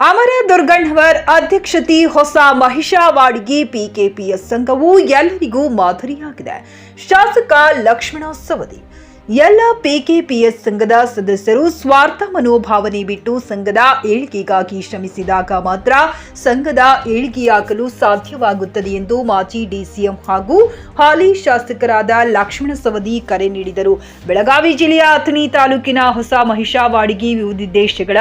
ಅಮರ ದುರ್ಗಣ್ಣವರ್ ಅಧ್ಯಕ್ಷತೆ ಹೊಸ ಮಹಿಷಾವಾಡಿಗೆ ಪಿಕೆಪಿಎಸ್ ಸಂಘವು ಎಲ್ಲರಿಗೂ ಮಾದರಿಯಾಗಿದೆ. ಶಾಸಕ ಲಕ್ಷ್ಮಣ ಸವದಿ, ಎಲ್ಲ ಪಿಕೆಪಿಎಸ್ ಸಂಘದ ಸದಸ್ಯರು ಸ್ವಾರ್ಥ ಮನೋಭಾವನೆ ಬಿಟ್ಟು ಸಂಘದ ಏಳಿಗೆಗಾಗಿ ಶ್ರಮಿಸಿದಾಗ ಮಾತ್ರ ಸಂಘದ ಏಳಿಗೆಯಾಗಲು ಸಾಧ್ಯವಾಗುತ್ತದೆ ಎಂದು ಮಾಜಿ ಡಿಸಿಎಂ ಹಾಗೂ ಹಾಲಿ ಶಾಸಕರಾದ ಲಕ್ಷ್ಮಣ ಸವದಿ ಕರೆ ನೀಡಿದರು. ಬೆಳಗಾವಿ ಜಿಲ್ಲೆಯ ಅಥಣಿ ತಾಲೂಕಿನ ಹೊಸ ಮಹಿಷಾವಾಡಿಗೆ ವಿವಿಧ ದೇಶಗಳ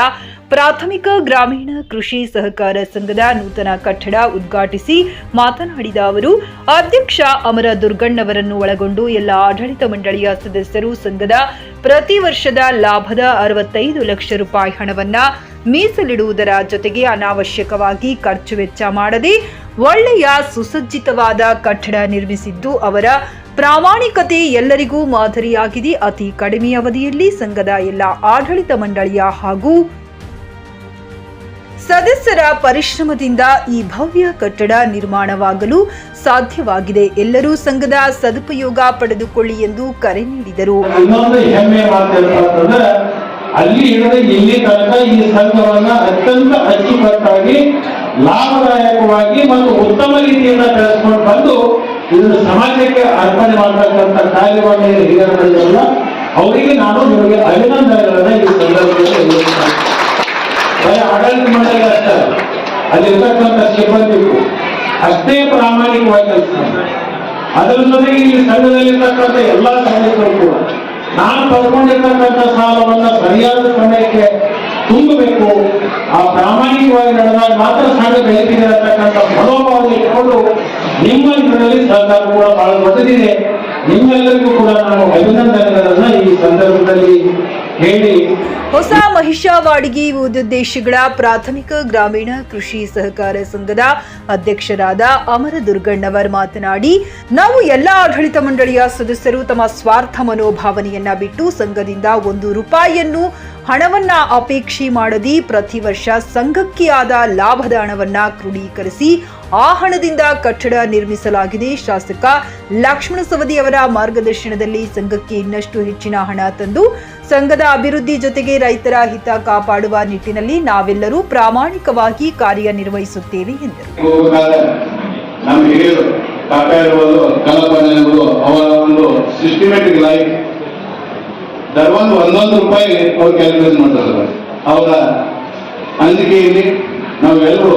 ಪ್ರಾಥಮಿಕ ಗ್ರಾಮೀಣ ಕೃಷಿ ಸಹಕಾರ ಸಂಘದ ನೂತನ ಕಟ್ಟಡ ಉದ್ಘಾಟಿಸಿ ಮಾತನಾಡಿದ ಅವರು, ಅಧ್ಯಕ್ಷ ಅಮರ ದುರ್ಗಣ್ಣವರನ್ನು ಒಳಗೊಂಡು ಎಲ್ಲ ಆಡಳಿತ ಮಂಡಳಿಯ ಸದಸ್ಯರು ಸಂಘದ ಪ್ರತಿ ವರ್ಷದ ಲಾಭದ ಅರವತ್ತೈದು ಲಕ್ಷ ರೂಪಾಯಿ ಹಣವನ್ನ ಮೀಸಲಿಡುವುದರ ಜೊತೆಗೆ ಅನಾವಶ್ಯಕವಾಗಿ ಖರ್ಚು ವೆಚ್ಚ ಮಾಡದೆ ಒಳ್ಳೆಯ ಸುಸಜ್ಜಿತವಾದ ಕಟ್ಟಡ ನಿರ್ಮಿಸಿದ್ದು ಅವರ ಪ್ರಾಮಾಣಿಕತೆ ಎಲ್ಲರಿಗೂ ಮಾದರಿಯಾಗಿದೆ. ಅತಿ ಕಡಿಮೆ ಅವಧಿಯಲ್ಲಿ ಸಂಘದ ಎಲ್ಲ ಆಡಳಿತ ಮಂಡಳಿಯ ಹಾಗೂ ಸದಸ್ಯರ ಪರಿಶ್ರಮದಿಂದ ಈ ಭವ್ಯ ಕಟ್ಟಡ ನಿರ್ಮಾಣವಾಗಲು ಸಾಧ್ಯವಾಗಿದೆ ಎಲ್ಲರೂ ಸಂಘದ ಸದುಪಯೋಗ ಪಡೆದುಕೊಳ್ಳಿ ಎಂದು ಕರೆ ನೀಡಿದರು ಅಲ್ಲಿ ಹಿಡಿದು ಇಲ್ಲಿ ತನಕ ಈ ಸಂಘವನ್ನ ಅತ್ಯಂತ ಅಚ್ಚುಕಟ್ಟಾಗಿ, ಲಾಭದಾಯಕವಾಗಿ ಮತ್ತು ಉತ್ತಮ ರೀತಿಯಿಂದ ಬೆಳೆಸ್ಕೊಂಡು ಬಂದು ಇದನ್ನು ಸಮಾಜಕ್ಕೆ ಅರ್ಪಣೆ ಮಾಡತಕ್ಕಂಥ ಕಾರ್ಯವನ್ನು ಹಿರಿಯರಲ್ಲ ಅವರಿಗೆ ನಾನು ನಿಮಗೆ ಅಭಿನಂದನೆಗಳನ್ನ ಈ ಸಂದರ್ಭದಲ್ಲಿ. ಬರೀ ಆಡಳಿತ ಮಂಡಳಿ ಅಷ್ಟೇ ಅಲ್ಲಿರ್ತಕ್ಕಂಥ ಸಿಬ್ಬಂದಿಗೂ ಅಷ್ಟೇ ಪ್ರಾಮಾಣಿಕವಾಗಿ. ಅದರ ಜೊತೆಗೆ ಇಲ್ಲಿ ಸಂಘದಲ್ಲಿರ್ತಕ್ಕಂಥ ಎಲ್ಲಾ ಸದಸ್ಯರು ಕೂಡ, ನಾನು ಪಡ್ಕೊಂಡಿರ್ತಕ್ಕಂಥ ಸಾಲವನ್ನ ಸರಿಯಾದ ಸಮಯಕ್ಕೆ ತುಂಬಬೇಕು ಆ ಪ್ರಾಮಾಣಿಕವಾಗಿ ನಡೆದಾಗ ಮಾತ್ರ ಸಂಘ ಬೆಳಕಿದೆ ಅಂತಕ್ಕಂಥ ಮನೋಭಾವನೆ ಇಟ್ಕೊಂಡು ನಿಮ್ಮ ಇದರಲ್ಲಿ ಸಹಕಾರ ಕೂಡ ಬಹಳ ದೊಡ್ಡದಿದೆ ನಿಮ್ಮೆಲ್ಲರಿಗೂ ಕೂಡ ನಾನು ಅಭಿನಂದನೆಗಳನ್ನ ಈ ಸಂದರ್ಭದಲ್ಲಿ ಹೊಸ ಮಹಿಷಾವಾಡಿಗೆ ಉದ್ದೇಶಗಳ ದೇಶಗಳ ಪ್ರಾಥಮಿಕ ಗ್ರಾಮೀಣ ಕೃಷಿ ಸಹಕಾರ ಸಂಘದ ಅಧ್ಯಕ್ಷರಾದ ಅಮರ ದುರ್ಗಣ್ಣವರ್ ಮಾತನಾಡಿ, ನಾವು ಎಲ್ಲ ಆಡಳಿತ ಮಂಡಳಿಯ ಸದಸ್ಯರು ತಮ್ಮ ಸ್ವಾರ್ಥ ಮನೋಭಾವನೆಯನ್ನ ಬಿಟ್ಟು ಸಂಘದಿಂದ ಒಂದು ರೂಪಾಯಿಯನ್ನು ಹಣವನ್ನ ಅಪೇಕ್ಷೆ ಮಾಡದಿ ಪ್ರತಿ ವರ್ಷ ಸಂಘಕ್ಕೆ ಆದ ಲಾಭದ ಹಣವನ್ನ ಕ್ರೋಢೀಕರಿಸಿ ಆ ಹಣದಿಂದ ಕಟ್ಟಡ ನಿರ್ಮಿಸಲಾಗಿದೆ. ಶಾಸಕ ಲಕ್ಷ್ಮಣ ಸವದಿ ಅವರ ಮಾರ್ಗದರ್ಶನದಲ್ಲಿ ಸಂಘಕ್ಕೆ ಇನ್ನಷ್ಟು ಹೆಚ್ಚಿನ ಹಣ ತಂದು ಸಂಘದ ಅಭಿವೃದ್ಧಿ ಜೊತೆಗೆ ರೈತರ ಹಿತ ಕಾಪಾಡುವ ನಿಟ್ಟಿನಲ್ಲಿ ನಾವೆಲ್ಲರೂ ಪ್ರಾಮಾಣಿಕವಾಗಿ ಕಾರ್ಯನಿರ್ವಹಿಸುತ್ತೇವೆ ಎಂದರು. ಒಂದೊಂದು ರೂಪಾಯಿ ಅವ್ರು ಮಾಡ್ತಾರೆ. ಅವರ ಅಂಜಿಕೆಯಲ್ಲಿ ನಾವೆಲ್ಲರೂ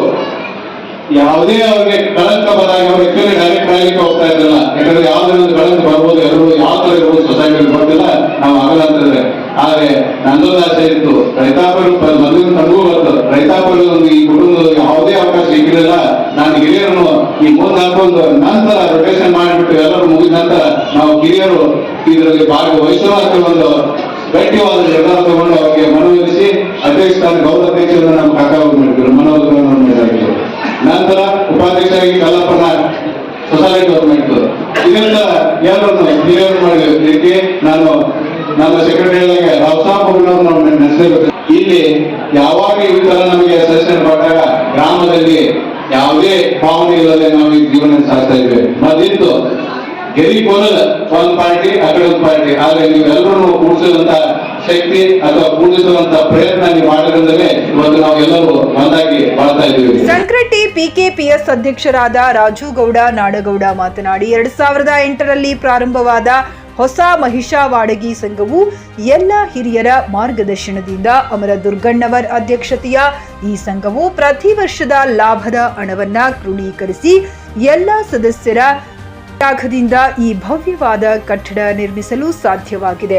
ಯಾವುದೇ ಅವ್ರಿಗೆ ಕಳಂಕ ಬಂದಾಗ ಅವ್ರು ಆಕ್ಚುಲಿ ಡೈರೆಕ್ಟ್ ಮಾಡ್ಲಿಕ್ಕೆ ಹೋಗ್ತಾ ಇರಲಿಲ್ಲ ಯಾಕಂದ್ರೆ ಯಾವ್ದೇ ಒಂದು ಕಳಂಕ ಬರ್ಬೋದು ಎಲ್ಲರೂ ಯಾವ ತರ ಇರ್ಬೋದು ಸೊಸೈಟಿ ಗೊತ್ತಿಲ್ಲ, ನಾವು ಆಗಲ್ಲ ಅಂತಂದ್ರೆ ಆದ್ರೆ ನಂದೊಂದು ಆಸೆ ಇತ್ತು ರೈತಾಪರು ಮೊದಲಿನ ತನಗೂ ಬರ್ತದೆ ರೈತಾಪರು ಒಂದು ಈ ಕುಟುಂಬದ ಯಾವುದೇ ಅವಕಾಶ ಸಿಕ್ಕಿರಲಿಲ್ಲ. ನಾನು ಹಿರಿಯರನ್ನು ಈ ಮೂರ್ ಹಾಕೊಂಡು ನಂತರ ರೊಟೇಷನ್ ಮಾಡಿಬಿಟ್ಟು ಎಲ್ಲರೂ ಮುಗಿದ ನಂತರ ನಾವು ಹಿರಿಯರು ಇದರಲ್ಲಿ ಭಾಗವಹಿಸುವ ಒಂದು ಗಟ್ಟಿಯಾದ ನಿರ್ಧಾರ ತಗೊಂಡು ಅವರಿಗೆ ಮನವೊಲಿಸಿ ಅಧ್ಯಕ್ಷ ಸ್ಥಾನ ಗೌರವ ಅಧ್ಯಕ್ಷರನ್ನು ನಮ್ಮ ಕಾಕ ಮಾಡಿದ್ರು ಮನೋಜ್ಞರನ್ನು ಮಾಡಿದ್ರು ನಂತರ ಉಪಾಧ್ಯಕ್ಷರಾಗಿ ಕಲ್ಲಪ್ಪನ ಸೊಸೈಟಿ ಅವ್ರು ಮಾಡಿದ್ರು ಇದರಿಂದ ಎಲ್ಲರನ್ನು ಹಿರಿಯರು ಮಾಡಿದ್ದಕ್ಕೆ ನಾನು ನಮ್ಮ ಸೆಕ್ರೆಟರಿ ರಾವ್ಸಾಪುರನವ್ರು ನಾವು ಇಲ್ಲಿ ಯಾವಾಗ ಈ ತರ ನಮಗೆ ಸೆಷನ್ ಕೊಟ್ಟಾಗ ಗ್ರಾಮದಲ್ಲಿ ಯಾವುದೇ ಭಾವನೆ ಇಲ್ಲದೆ ನಾವು ಜೀವನ ಸಾಗ್ತಾ ಇದ್ದೇವೆ. ಮತ್ತಿತ್ತು ಗೆರಿ ಕೋಲದ ಒಂದ್ ಪಾರ್ಟಿ ಅಕಡೆ ಒಂದು ಪಾರ್ಟಿ. ಆದ್ರೆ ನೀವೆಲ್ಲರೂ ಕೂಡಿಸಿದಂತ ಶಕ್ತಿ ಅಥವಾ ಕೂಡಿಸುವಂತ ಪ್ರಯತ್ನ ನೀವು ಮಾಡಿರೋದ್ರಲ್ಲೇ ಇವತ್ತು ನಾವು ಎಲ್ಲರೂ ಒಂದಾಗಿ ಬಾಳ್ತಾ ಇದ್ದೀವಿ. ಸಂಕ್ರಟ್ಟಿ ಪಿಕೆಪಿಎಸ್ ಅಧ್ಯಕ್ಷರಾದ ರಾಜು ಗೌಡ ನಾಡಗೌಡ ಮಾತನಾಡಿ, ಎರಡ್ ಸಾವಿರದ ಎಂಟರಲ್ಲಿ ಪ್ರಾರಂಭವಾದ ಹೊಸ ಮಹಿಷಾವಾಡಗಿ ಸಂಘವು ಎಲ್ಲ ಹಿರಿಯರ ಮಾರ್ಗದರ್ಶನದಿಂದ ಅಮರ ದುರ್ಗಣ್ಣವರ್ ಅಧ್ಯಕ್ಷತೆಯ ಈ ಸಂಘವು ಪ್ರತಿ ವರ್ಷದ ಲಾಭದ ಹಣವನ್ನ ಕ್ರೋಢೀಕರಿಸಿ ಎಲ್ಲ ಸದಸ್ಯರ ತ್ಯಾಗದಿಂದ ಈ ಭವ್ಯವಾದ ಕಟ್ಟಡ ನಿರ್ಮಿಸಲು ಸಾಧ್ಯವಾಗಿದೆ.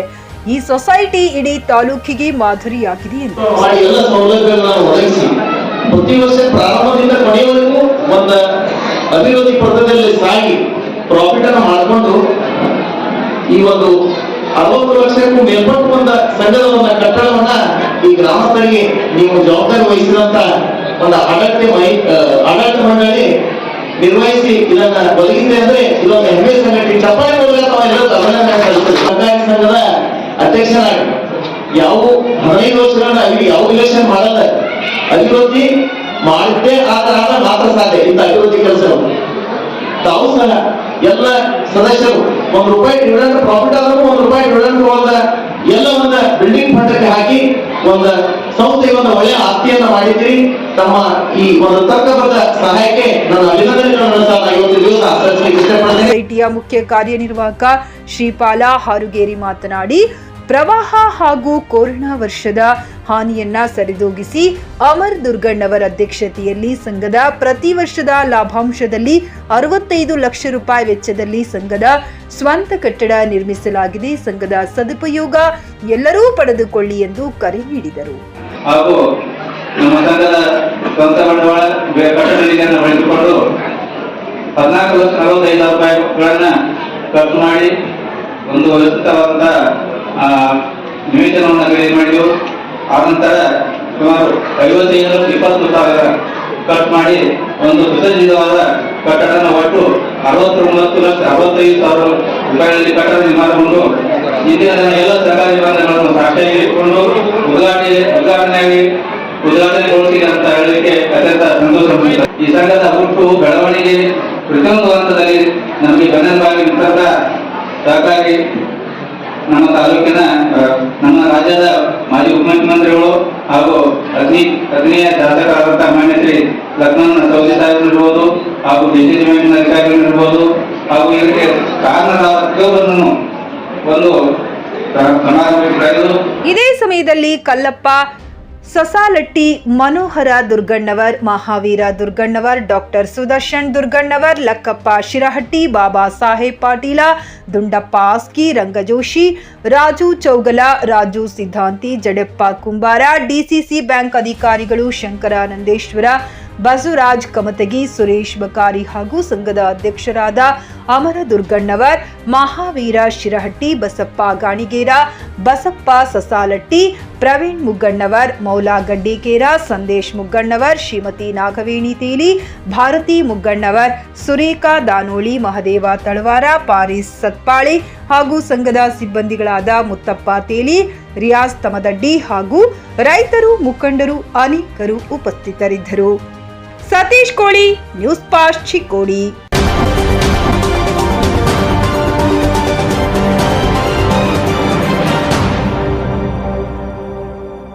ಈ ಸೊಸೈಟಿ ಇಡೀ ತಾಲೂಕಿಗೆ ಮಾದರಿಯಾಗಿದೆ ಎಂದು ಪ್ರತಿ ವರ್ಷ ಪ್ರಾರಂಭದಿಂದ ಕೊನೆಯವರೆಗೂ ಒಂದು ಅಭಿವೃದ್ಧಿ ಪಥದಲ್ಲಿ ಸಾಗಿ ಪ್ರಾಫಿಟ್ ಅನ್ನು ಮಾಡಿಕೊಂಡು ಈ ಒಂದು ಅರವತ್ತು ಲಕ್ಷಕ್ಕೂ ಮೇಲ್ಪಟ್ಟು ಬಂದ ಸಂಘದ ಒಂದು ಕಟ್ಟಡವನ್ನ ಈ ಗ್ರಾಮಸ್ಥರಿಗೆ ನೀವು ಜವಾಬ್ದಾರಿ ವಹಿಸಿದಂತ ಒಂದು ಆಡಳಿತ ಆಡಳಿತ ಮಂಡಳಿ ನಿರ್ವಹಿಸಿ ಇದನ್ನ ಒದಗಿದೆ ಅಂದ್ರೆ ಇದೊಂದು ಹೆಮ್ಮೆ ಸಂಘಟನೆ, ಚಪ್ಪಾಳೆ ಮೂಲಕ. ಸಹಕಾರಿ ಸಂಘದ ಅಧ್ಯಕ್ಷರಾಗಿ ಯಾವ ಹದಿನೈದು ವರ್ಷಗಳನ್ನ ಅಲ್ಲಿ ಯಾವ ಇಲೆಕ್ಷನ್ ಮಾಡಲ್ಲ ಅಭಿವೃದ್ಧಿ ಮಾಡಿದ್ದೇ ಆದ ಮಾತ್ರ ಸಾಧ್ಯ ಇಂಥ ಅಭಿವೃದ್ಧಿ ಕೆಲಸಗಳು ತಾವು ಎಲ್ಲ ಸದಸ್ಯರು ಒಂದು ರೂಪಾಯಿ ಡಿವಿಡೆಂಡ್ ಪ್ರಾಫಿಟ್ ಆದ್ರೂ ಒಂದು ರೂಪಾಯಿ ಡಿವಿಡೆಂಡ್ ಒಂದ ಎಲ್ಲ ಒಂದು ಬಿಲ್ಡಿಂಗ್ ಫಂಡಕ್ಕೆ ಹಾಕಿ ಒಂದು ಸಂಸ್ಥೆಗೆ ಒಂದು ಒಳ್ಳೆಯ ಆಸ್ತಿಯನ್ನ ಮಾಡಿದ್ರಿ. ತಮ್ಮ ಈ ಒಂದು ತರ್ಕಬದ್ಧ ಸಹಾಯಕ್ಕೆ ನನ್ನ ಅಭಿನಂದನೆಗಳನ್ನು ಸಹ ಇವತ್ತು ದಿವಸ ಆಚರಿಸಲಿಕ್ಕೆ ಇಷ್ಟಪಡ್ತೇನೆ. ಐಟಿಯ ಮುಖ್ಯ ಕಾರ್ಯನಿರ್ವಾಹಕ ಶ್ರೀಪಾಲ ಹಾರುಗೇರಿ ಮಾತನಾಡಿ ಪ್ರವಾಹ ಹಾಗೂ ಕೊರೋನಾ ವರ್ಷದ ಹಾನಿಯನ್ನ ಸರಿದೂಗಿಸಿ ಅಮರ್ ದುರ್ಗಣ್ಣವರ ಅಧ್ಯಕ್ಷತೆಯಲ್ಲಿ ಸಂಘದ ಪ್ರತಿ ವರ್ಷದ ಲಾಭಾಂಶದಲ್ಲಿ ಅರವತ್ತೈದು ಲಕ್ಷ ರೂಪಾಯಿ ವೆಚ್ಚದಲ್ಲಿ ಸಂಘದ ಸ್ವಂತ ಕಟ್ಟಡ ನಿರ್ಮಿಸಲಾಗಿದೆ. ಸಂಘದ ಸದುಪಯೋಗ ಎಲ್ಲರೂ ಪಡೆದುಕೊಳ್ಳಿ ಎಂದು ಕರೆ ನೀಡಿದರು. ಲಕ್ಷ ನಲವತ್ತೈದು ರೂಪಾಯಿಗಳನ್ನ ಖರ್ಚು ಮಾಡಿ ಒಂದು ವ್ಯವಸ್ಥಿತವಾದಂತ ಆ, ನಿವೇಶನವನ್ನು ಖರೀದಿ ಮಾಡಿದೆವು. ನಂತರ ಸುಮಾರು ಐವತ್ತೈದು ಇಪ್ಪತ್ತು ಸಾವಿರ ಕಟ್ ಮಾಡಿ ಒಂದು ಸುಸಜ್ಜಿತವಾದ ಕಟ್ಟಡನ ಒಟ್ಟು ಅರವತ್ತೊಂಬತ್ತು ಲಕ್ಷ ಅರವತ್ತೈದು ಸಾವಿರ ರೂಪಾಯಿಗಳಲ್ಲಿ ಕಟ್ಟಡ ನಿರ್ಮಾಣಗೊಂಡು ಇಂದಿನ ದಿನ ಎಲ್ಲ ಸರ್ಕಾರಿ ನಿಬಂಧನೆಗಳನ್ನು ಸಾಕ್ಷಿಯಾಗಿ ಇಟ್ಟುಕೊಂಡು ಉದ್ಘಾಟನೆ ಉದ್ಘಾಟನೆಯಾಗಿ ಉದ್ಘಾಟನೆಗೊಳಿಸಿದೆ ಅಂತ ಹೇಳಲಿಕ್ಕೆ ಅತ್ಯಂತ ಸಂತೋಷ ಈ ಸಂಘದ ಹುಟ್ಟು ಬೆಳವಣಿಗೆ ಪ್ರತಿಯೊಂದು ಹಂತದಲ್ಲಿ ನಮಗೆ ಬೆನ್ನೆಲುಬಾಗಿ ನಿಂತ ಸಹಕಾರಿ ನಮ್ಮ ತಾಲೂಕಿನ ನಮ್ಮ ರಾಜ್ಯದ ಮಾಜಿ ಉಪಮುಖ್ಯಮಂತ್ರಿಗಳು ಹಾಗೂ ಅಗ್ನಿ, ಅಗ್ನಿಯ ಶಾಸಕರಾದಂತಹ ಮಾನ್ಯ ಶ್ರೀ ಲಕ್ಷ್ಮಣ ಸೌದಿ ಸಾಹೇಬರಿರ್ಬೋದು ಹಾಗೂ ಬಿಜೆಪಿ ಡಿವಿಷನ್ ಅಧಿಕಾರಿಗಳಿರ್ಬೋದು ಹಾಗೂ ಇದಕ್ಕೆ ಪ್ರತಿಯೊಬ್ಬರನ್ನು ಒಂದು ಕರೆದು ಇದೇ ಸಮಯದಲ್ಲಿ Kallappa Sasalatti Manohar Durgannavar, Mahaveer Durgannavar, doctor Sudarshan Durgannavar, Lakkappa Shirahatti, Baba Saheb Patil, Dundappa Aski, Rangajoshi, Raju Chougala, Raju Siddhanti, Jadeppa Kumbara, DCC bank ಅಧಿಕಾರಿಗಳು ಶಂಕರಾನಂದೇಶ್ವರ ಬಸವರಾಜ್ ಕಮತಗಿ, ಸುರೇಶ್ ಬಕಾರಿ ಹಾಗೂ ಸಂಘದ ಅಧ್ಯಕ್ಷರಾದ ಅಮರ ದುರ್ಗಣ್ಣವರ್, ಮಹಾವೀರ ಶಿರಹಟ್ಟಿ, ಬಸಪ್ಪ ಗಾಣಿಗೇರ, ಬಸಪ್ಪ ಸಸಾಲಟ್ಟಿ ಪ್ರವೀಣ್ ಮುಗ್ಗಣ್ಣವರ್, ಮೌಲಾ ಗಡ್ಡಿಕೇರ, ಸಂದೇಶ್ ಮುಗ್ಗಣ್ಣವರ್, ಶ್ರೀಮತಿ ನಾಗವೇಣಿ ತೇಲಿ, ಭಾರತಿ ಮುಗ್ಗಣ್ಣವರ್, ಸುರೇಖಾ ದಾನೋಳಿ, ಮಹದೇವ ತಳವಾರ, ಪಾರಿಸ್ ಸತ್ಪಾಳಿ ಹಾಗೂ ಸಂಘದ ಸಿಬ್ಬಂದಿಗಳಾದ ಮುತ್ತಪ್ಪ ತೇಲಿ, ರಿಯಾಜ್ ತಮದಡ್ಡಿ ಹಾಗೂ ರೈತರು, ಮುಖಂಡರು, ಅನೇಕರು ಉಪಸ್ಥಿತರಿದ್ದರು. ಸತೀಶ್ ಕೋಳಿ, ನ್ಯೂಸ್ ಪಾಸ್ಟ್ ಚಿಕ್ಕೋಡಿ.